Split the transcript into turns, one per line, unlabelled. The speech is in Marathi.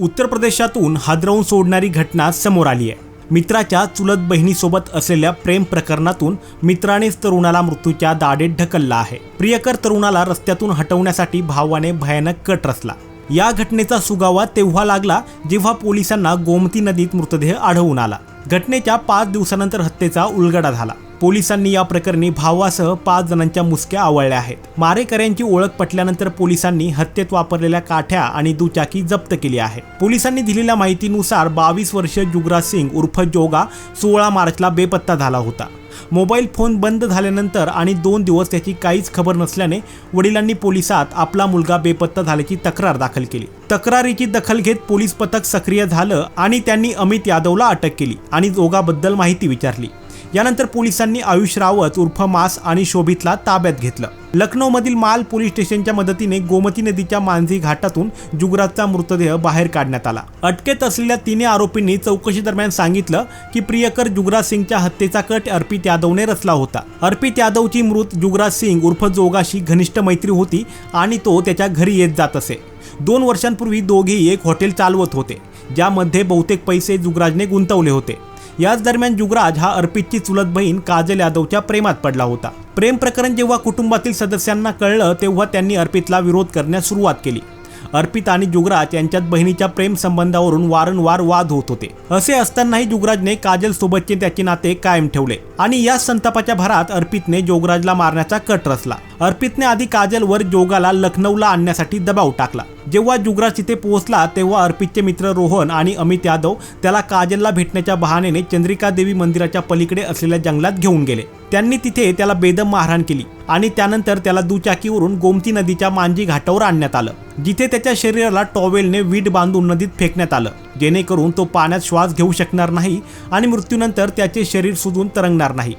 उत्तर प्रदेशातून हादरवून सोडणारी घटना समोर आली आहे. मित्राच्या चुलत बहिणीसोबत असलेल्या प्रेम प्रकरणातून मित्रानेच तरुणाला मृत्यूच्या दाडेत ढकलला आहे. प्रियकर तरुणाला रस्त्यातून हटवण्यासाठी भावाने भयानक कट रचला. या घटनेचा सुगावा तेव्हा लागला जेव्हा पोलिसांना गोमती नदीत मृतदेह आढळून आला. घटनेच्या पाच दिवसानंतर हत्येचा उलगडा झाला. पोलिसांनी या प्रकरणी भावासह पाच जणांच्या मुसक्या आवळल्या आहेत. मारेकऱ्यांची ओळख पटल्यानंतर पोलिसांनी हत्येत वापरलेल्या काठ्या आणि दुचाकी जप्त केली आहे. पोलिसांनी दिलेल्या माहितीनुसार बावीस वर्षीय जुगराज सिंग उर्फ जोगा सोळा मार्चला बेपत्ता झाला होता. मोबाईल फोन बंद झाल्यानंतर आणि दोन दिवस त्याची काहीच खबर नसल्याने वडिलांनी पोलिसात आपला मुलगा बेपत्ता झाल्याची तक्रार दाखल केली. तक्रारीची दखल घेत पोलीस पथक सक्रिय झालं आणि त्यांनी अमित यादवला अटक केली आणि जोगाबद्दल माहिती विचारली. यानंतर पोलिसांनी आयुष रावत उर्फ मास आणि शोभितला ताब्यात घेतलं. लखनौमधील माल पोलीस स्टेशनच्या मदतीने गोमती नदीच्या मांझी घाटातून जुगराजचा मृतदेह बाहेर काढण्यात आला. अटकेत असलेल्या तिन्ही आरोपींनी चौकशी दरम्यान सांगितलं की प्रियकर जुगराज सिंगच्या हत्येचा कट अर्पित यादवने रचला होता. अर्पित यादवची मृत जुगराज सिंग उर्फ जोगाशी घनिष्ठ मैत्री होती आणि तो त्याच्या घरी येत जात असे. दोन वर्षांपूर्वी दोघेही एक हॉटेल चालवत होते ज्यामध्ये बहुतेक पैसे जुगराजने गुंतवले होते. याच दरम्यान युगराज हा अर्पितची चुलत बहीण काजल यादवच्या प्रेमात पडला होता. प्रेम प्रकरण जेव्हा कुटुंबातील सदस्यांना कळलं तेव्हा त्यांनी अर्पितला विरोध करण्यास सुरुवात केली. अर्पित आणि जुगराज यांच्यात बहिणीच्या प्रेम संबंधावरून वारंवार वाद होत होते. असे असतानाही जुगराजने काजल सोबतचे त्याचे नाते कायम ठेवले आणि या संतापाच्या भरात अर्पितने जोगराजला मारण्याचा कट रचला. अर्पितने आधी काजलवर जोगाला लखनौला आणण्यासाठी दबाव टाकला. जेव्हा जुगराज तिथे पोहोचला तेव्हा अर्पितचे मित्र रोहन आणि अमित यादव त्याला काजलला भेटण्याच्या बहाण्याने चंद्रिका देवी मंदिराच्या पलीकडे असलेल्या जंगलात घेऊन गेले. त्यांनी तिथे त्याला बेदम मारहाण केली आणि त्यानंतर त्याला दुचाकीवरून गोमती नदीच्या मांजी घाटावर आणण्यात आलं जिथे त्याच्या शरीराला टॉवेलने वीट बांधून नदीत फेकण्यात आलं. जेणेकरून तो पाण्यात श्वास घेऊ शकणार नाही आणि मृत्यूनंतर त्याचे शरीर सुजून तरंगणार नाही.